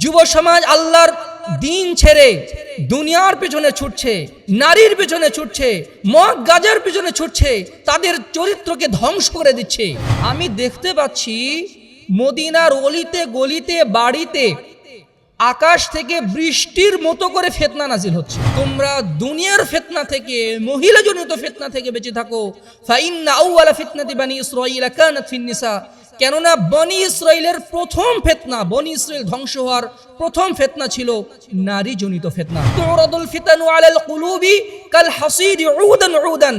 যুব সমাজ আল্লাহর দিন ছেড়ে দুনিয়ার পেছনে ছুটছে, নারীর পেছনে ছুটছে, মদ, গাজার পেছনে ছুটছে, তাদের চরিত্রকে ধ্বংস করে দিচ্ছে। আমি দেখতে পাচ্ছি মদিনার অলিতে, গলিতে, বাড়িতে আকাশ থেকে বৃষ্টির মতো করে ফেতনা নাজিল হচ্ছে। তোমরা দুনিয়ার ফেতনা থেকে মহিলা জনিত ফেতনা থেকে বেঁচে থাকো। ফাইন্না আউয়ালা ফিতনাতি বানি ইসরাঈলা কানাত ফিন কেননা বনি ইসরাইলের প্রথম ফেতনা, বনি ইসরাইল ধ্বংস হওয়ার প্রথম ফেতনা ছিল নারী জনিত ফেতনা। তুরাদুল ফিতানু আলাল কুলুবি কাল হাসিদ উদান উদান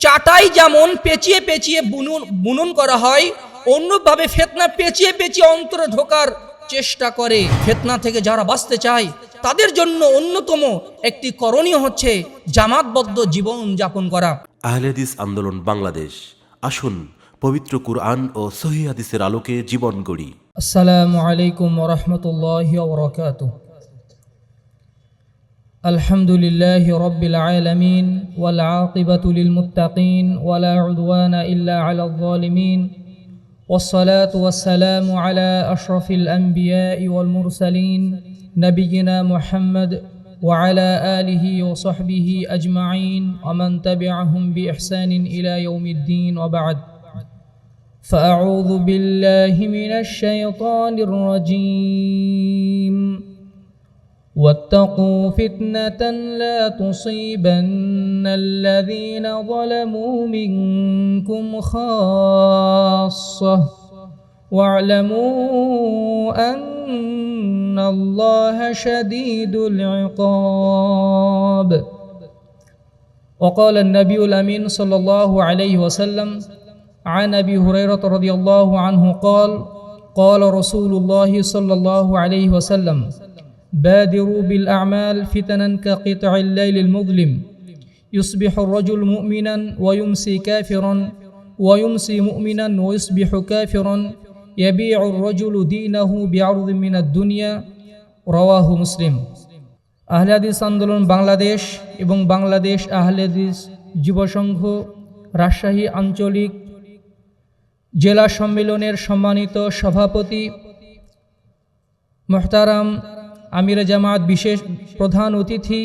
চাটাই যেমন পেঁচিয়ে পেঁচিয়ে বুনুন, বুনন করা হয়, অন্যভাবে ফেতনা পেঁচিয়ে পেঁচিয়ে অন্তরে ঢোকার চেষ্টা করে। ফেতনা থেকে যারা বাঁচতে চায়, তাদের জন্য অন্যতম একটি করণীয় হচ্ছে জামাতবদ্ধ জীবন যাপন করা আহলেদিস আন্দোলন বাংলাদেশ। আসুন পবিত্র কুরআন ও সহি হাদিসের আলোকে জীবন গড়ি السلام عليكم ورحمة الله وبركاته الحمد لله رب العالمين والعاقبة للمتقين ولا عدوان إلا على الظالمين والصلاة والسلام على أشرف الأنبياء والمرسلين نبينا محمد وعلى آله وصحبه أجمعين ومن تبعهم بإحسان إلى يوم الدين وبعد فأعوذ بالله من الشيطان الرجيم. واتقوا فتنة لا تصيبن الذين ظلموا منكم خاصة. واعلموا أن الله شديد العقاب. وقال النبي الأمين صلى الله عليه وسلم عن ابي هريره رضي الله عنه قال قال رسول الله صلى الله عليه وسلم بادروا بالاعمال فتنا كقطع الليل المظلم يصبح الرجل مؤمنا ويمسي كافرا ويمسي مؤمنا ويصبح كافرا يبيع الرجل دينه بعرض من الدنيا رواه مسلم আহলে হাদিস আন্দোলন বাংলাদেশ এবং বাংলাদেশ আহলে হাদিস যুব সংঘ রাজশাহী আঞ্চলিক জেলা সম্মেলনের সম্মানিত সভাপতি মোহতারাম আমির জামাত, বিশেষ প্রধান অতিথি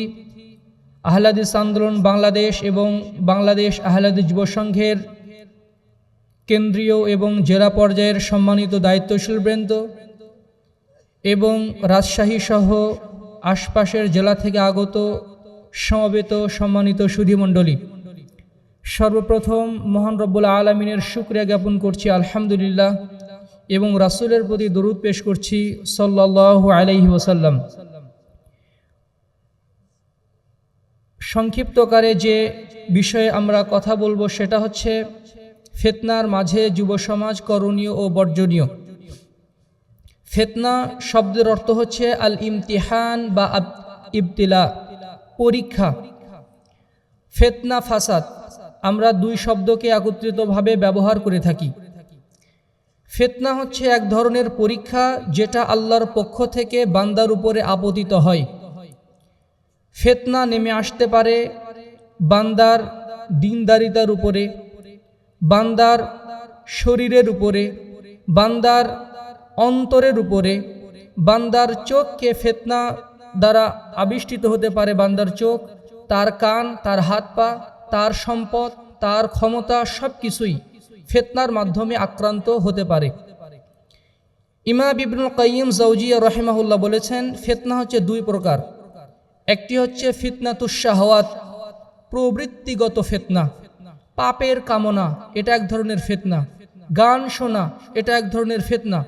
আহলাদিস আন্দোলন বাংলাদেশ এবং বাংলাদেশ আহলাদিস যুব সংঘের কেন্দ্রীয় এবং জেলা পর্যায়ের সম্মানিত দায়িত্বশীল বৃন্দ এবং রাজশাহী সহ আশপাশের জেলা থেকে আগত সমবেত সম্মানিত সুধীমণ্ডলী সর্বপ্রথম মহান রব্বুল আলমিনের শুক্রিয়া জ্ঞাপন করছি, আলহামদুলিল্লাহ, এবং রাসুলের প্রতি দরুদ পেশ করছি সাল্লাহ আলাইহি ওসাল্লাম সংক্ষিপ্তকারে যে বিষয়ে আমরা কথা বলব সেটা হচ্ছে ফেতনার মাঝে যুব সমাজ করণীয় ও বর্জনীয়। ফেতনা শব্দের অর্থ হচ্ছে আল ইমতিহান বা ইবতিলা পরীক্ষা। ফেতনা ফাসাদ আমরা দুই শব্দকে একত্রিতভাবে ব্যবহার করে থাকি। ফেতনা হচ্ছে এক ধরনের পরীক্ষা যেটা আল্লাহর পক্ষ থেকে বান্দার উপরে আপতিত হয়। ফেতনা নেমে আসতে পারে বান্দার দিনদারিতার উপরে, বান্দার শরীরের উপরে, বান্দার অন্তরের উপরে, বান্দার চোখকে ফেতনা দ্বারা আবিষ্টিত হতে পারে বান্দার চোখ, তার কান, তার হাত পা তার সম্পদ, তার ক্ষমতা সব কিছুই ফেতনার মাধ্যমে আক্রান্ত হতে পারে। ইমা বিবনুল কাইম জৌজিয়া রহেমাহুল্লাহ বলেছেন, ফেতনা হচ্ছে দুই প্রকার। একটি হচ্ছে ফিতনা ফিতনাতুসাহওয়াত প্রবৃত্তিগত ফেতনা। পাপের কামনা, এটা এক ধরনের ফেতনা। গান শোনা, এটা এক ধরনের ফেতনা।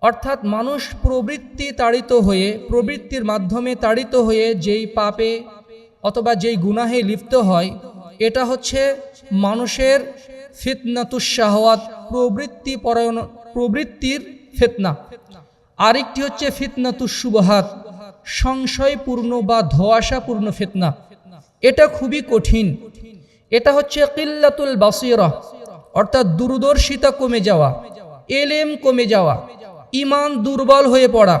অর্থাৎ মানুষ প্রবৃত্তি তাড়িত হয়ে, প্রবৃত্তির মাধ্যমে তাড়িত হয়ে যেই পাপে অথবা যেই গুনাহে লিপ্ত হয়, এটা হচ্ছে মানুষের ফিতনাতুসাহওয়াত প্রবৃত্তি পরায়ণ, প্রবৃত্তির ফেতনা। আরেকটি হচ্ছে ফিতনাতুসুবহাত সংশয়পূর্ণ বা ধোয়াশাপূর্ণ ফেতনা। এটা খুবই কঠিন। এটা হচ্ছে কিল্লাতুল বাসিরা, অর্থাৎ দূরদর্শিতা কমে যাওয়া, এলেম কমে যাওয়া ইমান দুর্বল হয়ে পড়া।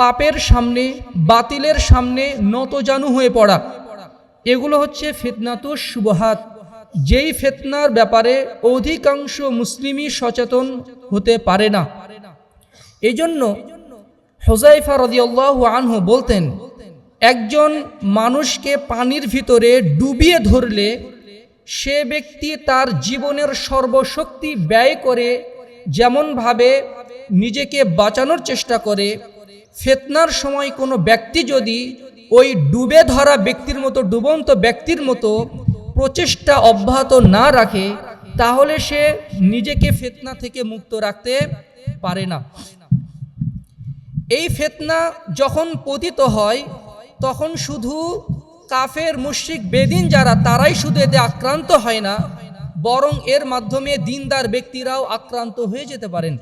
পাপের সামনে, বাতিলের সামনে নতজানু হয়ে পড়া। এগুলো হচ্ছে ফিতনাতুস সুবহাত যেই ফেতনার ব্যাপারে অধিকাংশ মুসলিমই সচেতন হতে পারে না। এই জন্য হোজাইফা রদিয়াল্লাহু আনহু বলতেন, একজন মানুষকে পানির ভিতরে ডুবিয়ে ধরলে সে ব্যক্তি তার জীবনের সর্বশক্তি ব্যয় করে, যেমনভাবে নিজেকে বাঁচানোর চেষ্টা করে ফেতনার সময় কোনো ব্যক্তি যদি ওই ডুবে ধরা ব্যক্তির মতো, ডুবন্ত ব্যক্তির মতো প্রচেষ্টা অব্যাহত না রাখে, তাহলে সে নিজেকে ফেতনা থেকে মুক্ত রাখতে পারে না। এই ফেতনা যখন পতিত হয়, তখন শুধু কাফের, মুশরিক, বেদিন যারা, তারাই শুধু এতে আক্রান্ত হয় না, বরং এর মাধ্যমে দিনদার ব্যক্তিরাও আক্রান্ত হয়ে যেতে পারেন।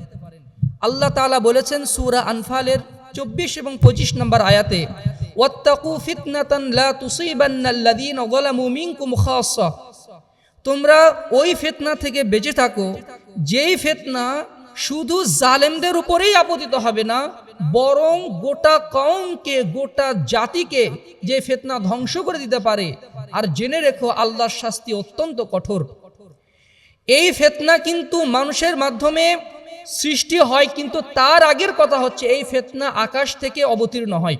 আল্লাহ তাআলা বলেছেন, সুরা আনফালের চব্বিশ এবং পঁচিশ নম্বর আয়াতে, ওয়াত্তাকু ফিতনাতান লা তুসিবান্নাল্লাযীনা যালামু মিনকুম খাসসা। তোমরা ওই ফেতনা থেকে বেঁচে থাকো, যেই ফেতনা শুধু জালেমদের উপরেই আপতিত হবে না, বরং গোটা কওমকে, গোটা জাতিকে যে ফেতনা ধ্বংস করে দিতে পারে। আর জেনে রেখো, আল্লাহর শাস্তি অত্যন্ত কঠোর। এই ফেতনা কিন্তু মানুষের মাধ্যমে সৃষ্টি হয়, কিন্তু তার আগের কথা হচ্ছে এই ফেতনা আকাশ থেকে অবতীর্ণ হয়।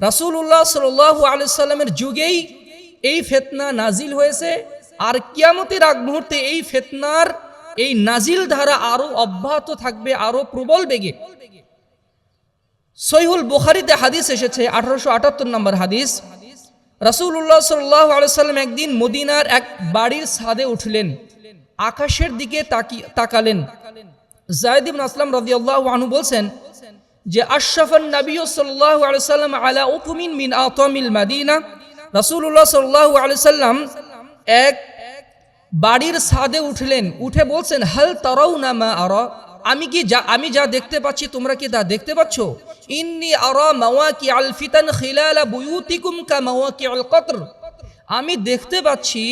রাসূলুল্লাহ সাল্লাল্লাহু আলাইহি সাল্লামের যুগেই এই ফেতনা নাজিল হয়েছে, আর কিয়ামতের আগ মুহূর্তে এই ফেতনার এই নাজিল ধারা আরও অব্যাহত থাকবে, আরও প্রবল বেগে। সহিহুল বুখারিতে হাদিস এসেছে, আঠারোশো আটাত্তর নম্বর হাদিস। রাসূলুল্লাহ সাল্লাহ আলাইসাল্লাম একদিন মদিনার এক বাড়ির ছাদে উঠলেন, আকাশের দিকে তাকি তাকালেন। জায়দ ইবনে আসলাম রাদিয়াল্লাহু আনহু বলছেন যে, আশরাফান নবী সাল্লাল্লাহু আলাইহি সাল্লাম আলা উকুমিন মিন আতামিল মাদিনা। রাসূলুল্লাহ সাল্লাল্লাহু আলাইহি সাল্লাম এক বাড়ির ছাদে উঠলেন, উঠে বলছেন, হাল তারাউনা মা আরা? আমি কি যা, আমি যা দেখতে পাচ্ছি, তোমরা কি তা দেখতে পাচ্ছ? ইন্নি আরা মাওয়াকি আল ফিতান খিলালা বুয়ুতিকুম কা মাওয়াকি আল কতর। আমি দেখতে পাচ্ছি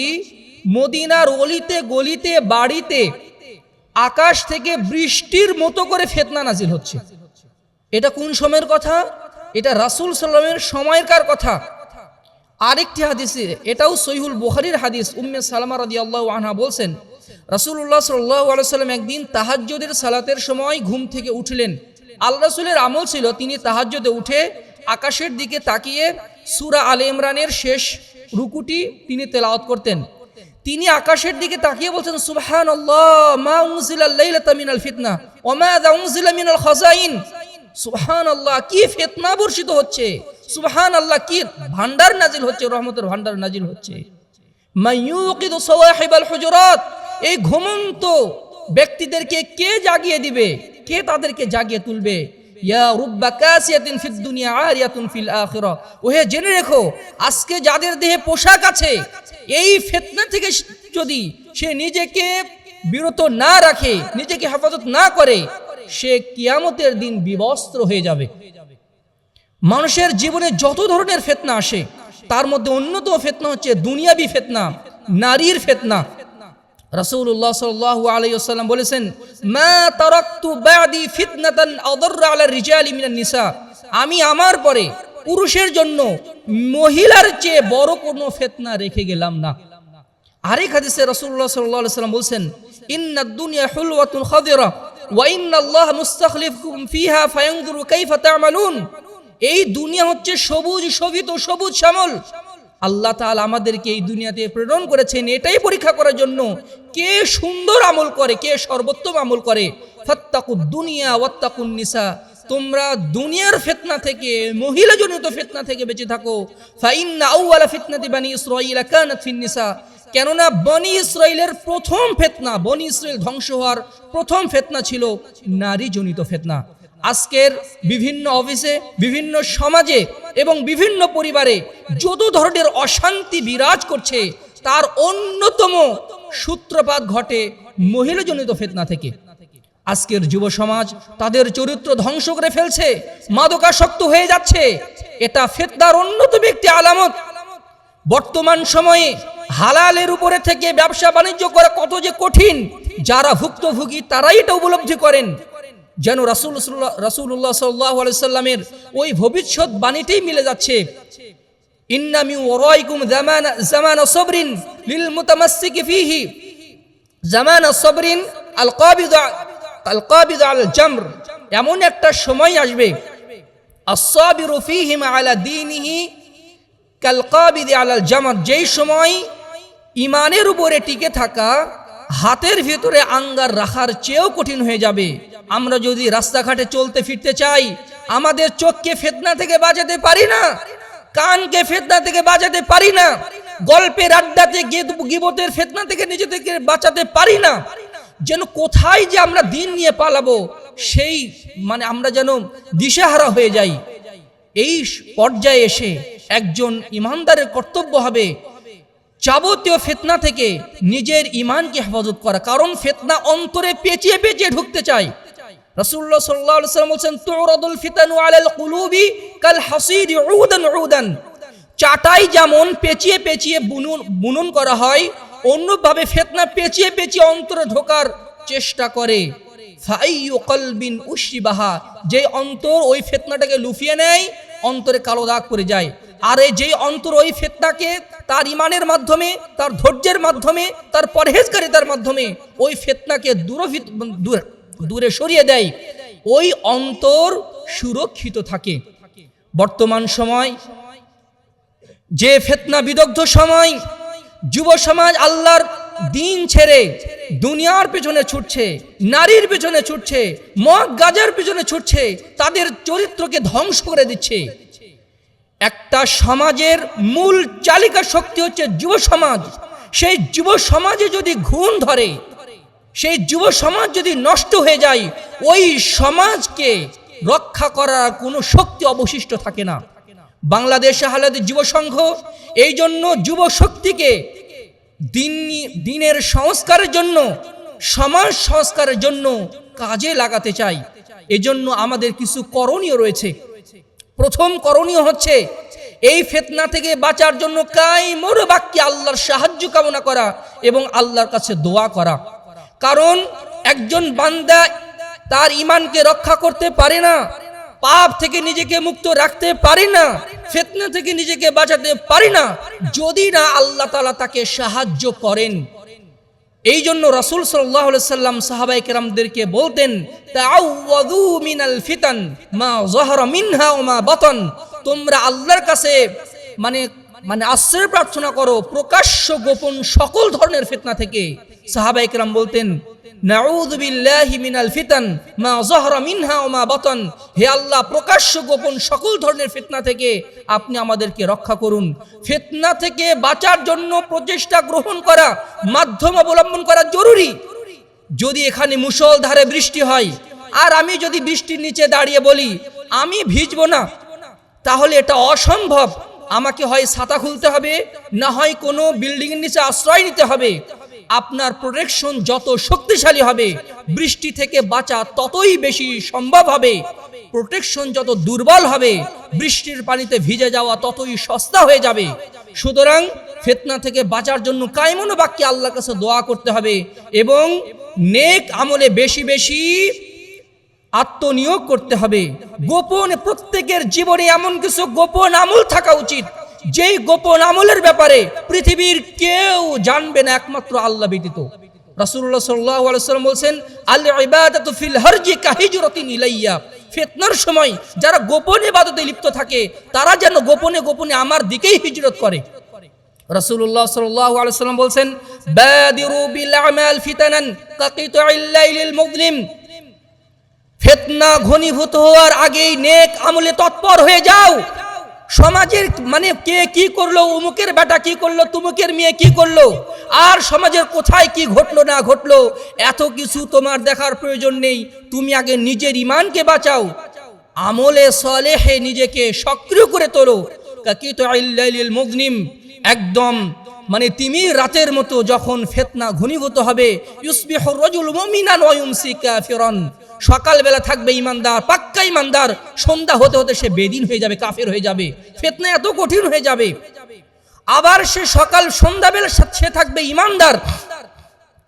মদিনার অলিতে গলিতে বাড়িতে আকাশ থেকে বৃষ্টির মতো করে ফেতনা নাজিল হচ্ছে। এটা কোন সময়ের কথা? এটা রাসূল সাল্লামের সময়কার কথা? আরেকটি হাদিসে, এটাও সহিহুল বুখারীর হাদিস, উম্মে সালামা রাদিয়াল্লাহু আনহা বলছেন, রাসূলুল্লাহ সাল্লাল্লাহু আলাইহি সাল্লাম একদিন তাহাজ্জুদের সালাতের সময় ঘুম থেকে উঠলেন। আল্লাহ রাসূলের আমল ছিল, তিনি তাহাজ্জুদে উঠে আকাশের দিকে তাকিয়ে সূরা আলে ইমরানের শেষ রুকুটি তিনি তেলাওয়াত করতেন। তিনি আকাশের দিকে তাকিয়ে বলছেন, সুবহানাল্লাহ, মা উনজিলাল লাইলাতা মিনাল ফিতনা ওয়া মা দা উনজিলা মিনাল খাজাইন সুবহান আল্লাহ কি ফেতনা বর্ষিত হচ্ছে? সুবহান আল্লাহ কি ভান্ডার নাজিল হচ্ছে? রহমতের ভান্ডার নাজিল হচ্ছে। মাইয়ুকিদু সাওয়াহিবাল হুজুরাত, এই ঘুমন্ত ব্যক্তিদেরকে কে জাগিয়ে দিবে? কে তাদেরকে জাগিয়ে তুলবে? ইয়া রুব্বা কাসিয়াতিন ফিদ দুনিয়া আরিয়াতুন ফিল আখিরা। ওহে জেনে রেখো, আজকে যাদের দেহে পোশাক আছে, এই ফেতনা থেকে যদি সে নিজেকে বিরত না রাখে, নিজেকে হেফাজত না করে, সে কিয়ামতের দিন বিবস্ত্র হয়ে যাবে। মানুষের জীবনে যত ধরনের ফেতনা আসে, তার মধ্যে অন্যতম ফেতনা হচ্ছে দুনিয়াবি ফেতনা, নারীর ফেতনা। রাসূলুল্লাহ সাল্লাল্লাহু আলাইহি বলেছেন, মা তারাকতু বাদি ফিতনাতান আদাররা আলা রিজালি মিনান নিসা। আমি আমার পরে পুরুষের জন্য মহিলার চেয়ে বড় কোনো ফেতনা রেখে গেলাম না। আরেক হাদিসে রাসূলুল্লাহ সাল্লাল্লাহু আলাইহি ওয়াসাল্লাম বলছেন ইন্নাদ দুনিয়া হুলওয়াতুন খাদিরা ওয়া ইন্নাল্লাহ মুস্তাখলিফকুম ফিহা ফায়ানজুরু কাইফা তা'মালুন। এই দুনিয়া হচ্ছে সবুজ শোভিত সবুজ শ্যামল। আল্লাহ তাআলা আমাদেরকে এই দুনিয়াতে প্রেরণ করেছেন, এটাই পরীক্ষা করার জন্য কে সুন্দর আমল করে, কে সর্বোত্তম আমল করে? ফাত্তাকুদ দুনিয়া ওয়াত্তাকুন নিসা। তোমরা দুনিয়ার ফিতনা থেকে মহিলা জনিত ফিতনা থেকে বেঁচে থাকো। ফাইন্না আউওয়ালা ফিতনাতি বানি ইসরাঈলা কানাত ফিন কেননা বনি ইসরায়েলের প্রথম ফেতনা, বনি ইসরায়েল ধ্বংস হওয়ার প্রথম ফেতনা ছিল নারী জনিত ফেতনা। আজকের বিভিন্ন অফিসে, বিভিন্ন সমাজে এবং বিভিন্ন পরিবারে যত ধরনের অশান্তি বিরাজ করছে, তার অন্যতম সূত্রপাত ঘটে মহিলাজনিত ফেতনা থেকে। আজকের যুব সমাজ তাদের চরিত্র ধ্বংস করে ফেলছে, মাদকাসক্ত হয়ে যাচ্ছে। এটা ফেতনার অন্যতম একটি আলামত। বর্তমান সময়ে হালালের উপরে থেকে ব্যবসা বাণিজ্য করা কত যে কঠিন, যারা ভুক্তভোগী তারাই এটা উপলব্ধি করেন। যেন রাসুল রাসুল্লাহ সাল্লামের ওই ভবিষ্যৎ বাণীতেই মিলে যাচ্ছে। ইন্নামি ওরাইকুম জামান জামান সবরিন লিল মুতামাসসিকি ফিহি। জামান সবরিন আল কাবিদ আল কাবিদ আল জামর। এমন একটা সময় আসবে। আসাবিরু ফীহিম আলা দীনিহি কাল কাবিদি আলাল জামাত যেই সময় ইমানের উপরে টিকে থাকা হাতের ভিতরে আঙ্গার রাখার চেয়েও কঠিন হয়ে যাবে। আমরা যদি রাস্তাঘাটে চলতে ফিরতে চাই, আমাদের চোখকে ফেতনা থেকে বাঁচাতে পারি না, কানকে ফেতনা থেকে বাঁচাতে পারি না, গল্পের আড্ডাতে গিবতের ফেতনা থেকে নিজেদেরকে বাঁচাতে পারি না, যেন কোথায় যে আমরা দিন নিয়ে পালাবো, সেই মানে আমরা যেন দিশেহারা হয়ে যাই। এই পর্যায়ে এসে একজন ইমানদারের কর্তব্য হবে যাবতীয় ফেতনা থেকে নিজের ইমানকে হেফাজত করা। কারণ ফেতনা অন্তরে পেঁচিয়ে পেঁচিয়ে ঢুকতে চায়। রাসূলুল্লাহ সাল্লাল্লাহু আলাইহি ওয়াসাল্লাম বলেন তুরাদুল ফিতানু আলাল কুলুবি কাল হাসিদ উদান উদান। চাটাই যেমন পেঁচিয়ে পেঁচিয়ে বুনুন বুনন করা হয়, অন্যভাবে ফেতনা পেঁচিয়ে পেঁচিয়ে অন্তরে ঢোকার চেষ্টা করে। ফাইয়ু কলবিন উশিবাহা যে অন্তর ওই ফেতনাটাকে লুফিয়ে নেয়, অন্তরে কালো দাগ পড়ে যায়। আর এই যে অন্তর ওই ফেতনাকে তার ইমানের মাধ্যমে, তার ধৈর্যের মাধ্যমে, তার পরহেজকারিতার মাধ্যমে ওই ফেতনাকে দূরভিত দূর দূরে সরিয়ে দেয়, ওই অন্তর সুরক্ষিত থাকে। বর্তমান সময়, যে ফেতনা বিদগ্ধ সময়, যুব সমাজ আল্লাহর দিন ছেড়ে দুনিয়ার পেছনে ছুটছে, নারীর পেছনে ছুটছে, মদ, গাজার পেছনে ছুটছে, তাদের চরিত্রকে ধ্বংস করে দিচ্ছে। একটা সমাজের মূল চালিকা শক্তি হচ্ছে যুব সমাজ। সেই যুব সমাজে যদি ঘুণ ধরে, সেই যুব সমাজ যদি নষ্ট হয়ে যায়, ওই সমাজকে রক্ষা করার কোনো শক্তি অবশিষ্ট থাকে না। বাংলাদেশ হালাদের যুব সংঘ এই জন্য যুব শক্তিকে দিন, দিনের সংস্কারের জন্য, সমাজ সংস্কারের জন্য কাজে লাগাতে চাই এজন্য আমাদের কিছু করণীয় রয়েছে। প্রথম করণীয় হচ্ছে এই ফেতনা থেকে বাঁচার জন্য কাই মোর বাক্যে আল্লাহর সাহায্য কামনা করা এবং আল্লাহর কাছে দোয়া করা। কারণ একজন বান্দা তার ইমানকে রক্ষা করতে পারে না, পাপ থেকে নিজেকে মুক্ত রাখতে পারে না, ফেতনা থেকে নিজেকে বাঁচাতে পারে না। যদি না আল্লাহ তালা তাকে সাহায্য করেন এই জন্য রসুল সাল্লাহ সাল্লাম সাহাবাই কেরামদেরকে বলতেন মিনাল ফিতান, মা মিনহা ও মা বতন। তোমরা আল্লাহর কাছে মানে মানে আশ্রয় প্রার্থনা করো প্রকাশ্য গোপন সকল ধরনের ফিতনা থেকে। সাহাবাই কেরাম বলতেন হে আল্লাহ, প্রকাশ্য গোপন সকল ধরনের ফিতনা থেকে আপনি আমাদেরকে রক্ষা করুন। ফিতনা থেকে বাঁচার জন্য প্রচেষ্টা গ্রহণ করা, মাধ্যম অবলম্বন করা জরুরি। যদি এখানে মুষলধারে বৃষ্টি হয়, আর আমি যদি বৃষ্টির নিচে দাঁড়িয়ে বলি, আমি ভিজবো না, তাহলে এটা অসম্ভব। আমাকে হয় ছাতা খুলতে হবে, না হয় কোনো বিল্ডিং এর নিচে আশ্রয় নিতে হবে। আপনার প্রোটেকশন যত শক্তিশালী হবে, বৃষ্টি থেকে বাঁচা ততই বেশি সম্ভব হবে। প্রোটেকশন যত দুর্বল হবে, বৃষ্টির পানিতে ভিজে যাওয়া ততই সস্তা হয়ে যাবে। সুতরাং ফেতনা থেকে বাঁচার জন্য কায়মনো বাক্যে আল্লাহর কাছে দোয়া করতে হবে এবং নেক আমলে বেশি বেশি আত্মনিয়োগ করতে হবে। গোপন প্রত্যেকের জীবনে এমন কিছু গোপন আমল থাকা উচিত। যেই গোপন আমলের ব্যাপারে পৃথিবীর কেউ জানবে না, একমাত্র আল্লাহ ব্যতীত। রাসূলুল্লাহ সাল্লাল্লাহু আলাইহি ওয়াসাল্লাম বলেন আল ইবাদাতু ফিল হারজি ইলাইয়া। ফিতনার সময় যারা গোপন ইবাদতে লিপ্ত থাকে, তারা যেন গোপনে গোপনে আমার দিকেই হিজরত করে। রাসূলুল্লাহ সাল্লাল্লাহু আলাইহি বলেন বাদিরু বিল আমাল ফিতানান কাকিতুল লাইলিল মুজলিম ফেতনা ঘনীভূত হওয়ার আগেই নেক আমলে তৎপর হয়ে যাও। সমাজের মানে কে কি করল উমুকের বেটা কি করল, তুমুকের মেয়ে কি করল, আর সমাজের কোথায় কি ঘটলো না ঘটলো, এত কিছু তোমার দেখার প্রয়োজন নেই। তুমি আগে নিজের ইমানকে বাঁচাও, আমলে সলেহে নিজেকে সক্রিয় করে তোলো। কাকিত মুগনিম, একদম মানে তিমি রাতের মতো যখন ফেতনা ঘনীভূত হবে ইউসবিহুর রাজুল মুমিনান ওয়া ইউমসি কাফিরান। সকালবেলা থাকবে ইমানদার, পাক্কা ইমানদার। সন্ধ্যা হতে হতে সে বেদিন হয়ে যাবে, কাফের হয়ে যাবে। ফেতনা এত কঠিন হয়ে যাবে। আবার সে সকাল সন্ধ্যাবেলা সে- থাকবে ইমানদার।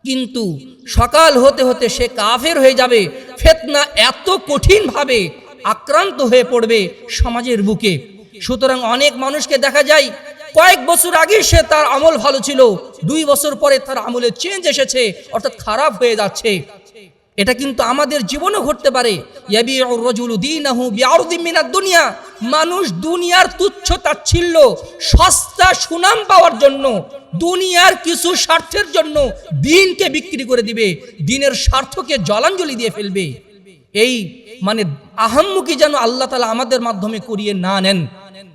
কিন্তু সকাল হতে হতে সে কাফের হয়ে যাবে। ফেতনা এত কঠিনভাবে আক্রান্ত হয়ে পড়বে সমাজের বুকে। সুতরাং অনেক মানুষকে দেখা যায়, কয়েক বছর আগে সে তার আমল ভালো ছিল। দুই বছর পরে তার আমলে চেঞ্জ এসেছে, অর্থাৎ খারাপ হয়ে যাচ্ছে। এটা কিন্তু আমাদের জীবনও ঘটতে পারে। দুনিয়া। মানুষ দুনিয়ার তুচ্ছ তাচ্ছিল্য সস্তা সুনাম পাওয়ার জন্য, দুনিয়ার কিছু স্বার্থের জন্য দিনকে বিক্রি করে দিবে, দিনের স্বার্থকে জলাঞ্জলি দিয়ে ফেলবে। এই মানে আহাম্মুকি যেন আল্লাহ তালা আমাদের মাধ্যমে করিয়ে না নেন।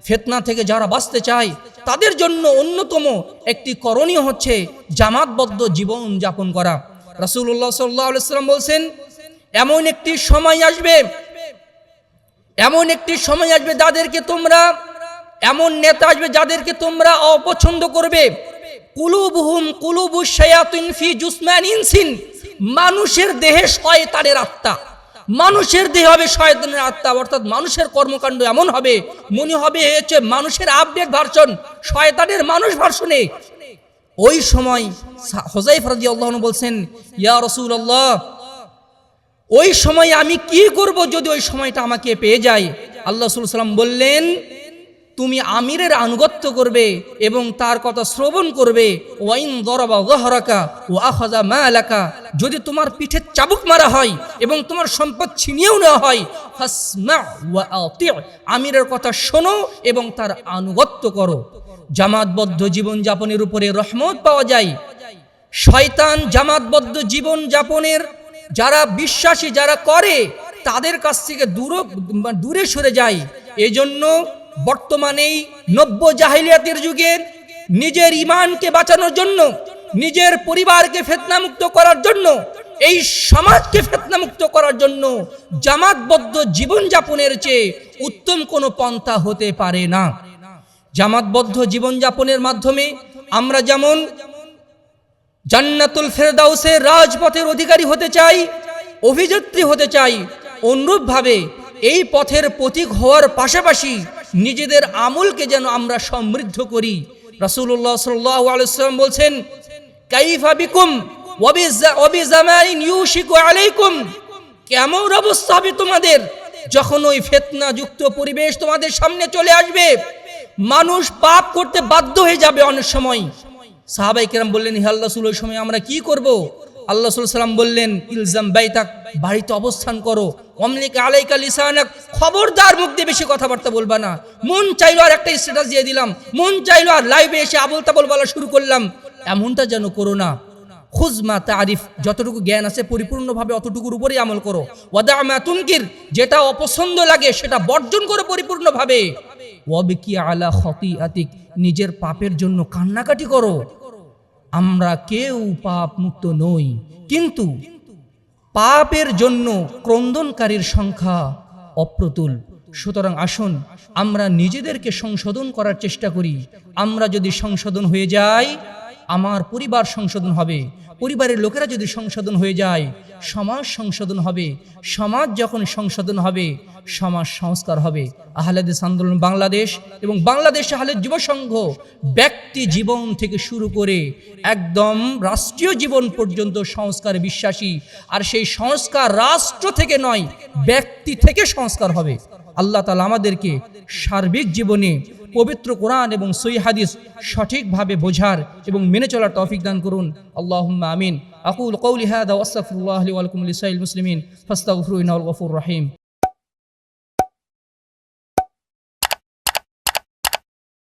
ফেতনা থেকে যারা বাঁচতে চায়, তাদের জন্য অন্যতম একটি করণীয় হচ্ছে জামাতবদ্ধ জীবন যাপন করা। রাসূলুল্লাহ সাল্লাহ বলছেন, এমন একটি সময় আসবে, এমন একটি সময় আসবে যাদেরকে তোমরা, এমন নেতা আসবে যাদেরকে তোমরা অপছন্দ করবে। কুলুবহুম কুলুবু ফি জুসমান মানুষের দেহে শয়তানের আত্মা। মানুষের দেহে হবে শয়তানের আত্মা, অর্থাৎ মানুষের কর্মকাণ্ড এমন হবে, মনে হবে হচ্ছে মানুষের আপডেট ভার্সন, শয়তানের মানুষ ভার্সনে। ওই সময় হোজাই রাজি আল্লাহ বলছেন, ইয়া রসুল আল্লাহ ওই সময় আমি কি করব যদি ওই সময়টা আমাকে পেয়ে যায়? আল্লাহ সাল্লাম বললেন, তুমি আমিরের আনুগত্য করবে এবং তার কথা শ্রবণ করবে। ওয়াইন দরবা গহরাকা ও আখাজা মা এলাকা যদি তোমার পিঠে চাবুক মারা হয় এবং তোমার সম্পদ ছিনিয়েও নেওয়া হয় আমিরের কথা শোনো এবং তার আনুগত্য করো। জামাতবদ্ধ জীবনযাপনের উপরে রহমত পাওয়া যায়। শয়তান জামাতবদ্ধ জীবন যাপনের যারা বিশ্বাসী, যারা করে, তাদের কাছ থেকে দূর দূরে সরে যায়। এজন্য বর্তমানেই নব্য জাহিলিয়াতের যুগে নিজের ইমানকে বাঁচানোর জন্য, নিজের পরিবারকে ফেতনামুক্ত করার জন্য, এই সমাজকে ফেতনামুক্ত করার জন্য জামাতবদ্ধ জীবনযাপনের চেয়ে উত্তম কোনো পন্থা হতে পারে না। জামাতবদ্ধ জীবনযাপনের মাধ্যমে আমরা যেমন জান্নাতুল ফেরদাউসের রাজপথের অধিকারী হতে চাই অভিযাত্রী হতে চাই, অনুরূপভাবে এই পথের প্রতীক হওয়ার পাশাপাশি নিজেদের আমলকে যেন আমরা সমৃদ্ধ করি। আলাইহি ওয়াসাল্লাম বলছেন কেমন অবস্থা হবে তোমাদের যখন ওই ফেতনা যুক্ত পরিবেশ তোমাদের সামনে চলে আসবে? মানুষ পাপ করতে বাধ্য হয়ে যাবে অনেক সময়। সাহাবাই কেরাম বললেন হে আল্লাহ ওই সময় আমরা কি করব? আল্লাহ সাল্লাম বললেন, ইলজাম বাইতাক, বাড়িতে অবস্থান করো। অমলিকা আলাইকা লিসানাক, খবরদার মুখ দিয়ে বেশি কথাবার্তা বলবা না। মন চাইলো আর একটা স্ট্যাটাস দিয়ে দিলাম। মন চাইলো আর লাইভে এসে আবল তাবল বলা শুরু করলাম। এমনটা যেন করো না। খুজমা তারিফ, যতটুকু জ্ঞান আছে পরিপূর্ণভাবে অতটুকুর উপরেই আমল করো। ওয়াদা মা তুমকির, যেটা অপছন্দ লাগে সেটা বর্জন করো পরিপূর্ণভাবে। ওয়াবিকি আলা খতি আতিক নিজের পাপের জন্য কান্নাকাটি করো। আমরা কেউ পাপ মুক্ত নই, কিন্তু পাপের জন্য ক্রন্দনকারীর সংখ্যা অপ্রতুল। সুতরাং আসুন, আমরা নিজেদেরকে সংশোধন করার চেষ্টা করি। আমরা যদি সংশোধন হয়ে যাই, আমার পরিবার সংশোধন হবে। পরিবারের লোকেরা যদি সংশোধন হয়ে যায় সমাজ সংশোধন হবে। সমাজ যখন সংশোধন হবে, সমাজ সংস্কার হবে। আহলেদিস আন্দোলন বাংলাদেশ এবং বাংলাদেশ আহলেদ যুব সংঘ ব্যক্তি জীবন থেকে শুরু করে একদম রাষ্ট্রীয় জীবন পর্যন্ত সংস্কারে বিশ্বাসী। আর সেই সংস্কার রাষ্ট্র থেকে নয়, ব্যক্তি থেকে সংস্কার হবে। আল্লাহ তালা আমাদেরকে সার্বিক জীবনে পবিত্র কোরআন এবং সই হাদিস সঠিকভাবে বোঝার এবং মেনে চলার তৌফিক দান করুন। আল্লাহ আমিন। আকুল কৌলিহাদ হাদা ওয়াস্তাফুল্লাহ আলী আলকুম ইসাইল মুসলিমিন। ফাস্তাগফিরু গফুর রহিম।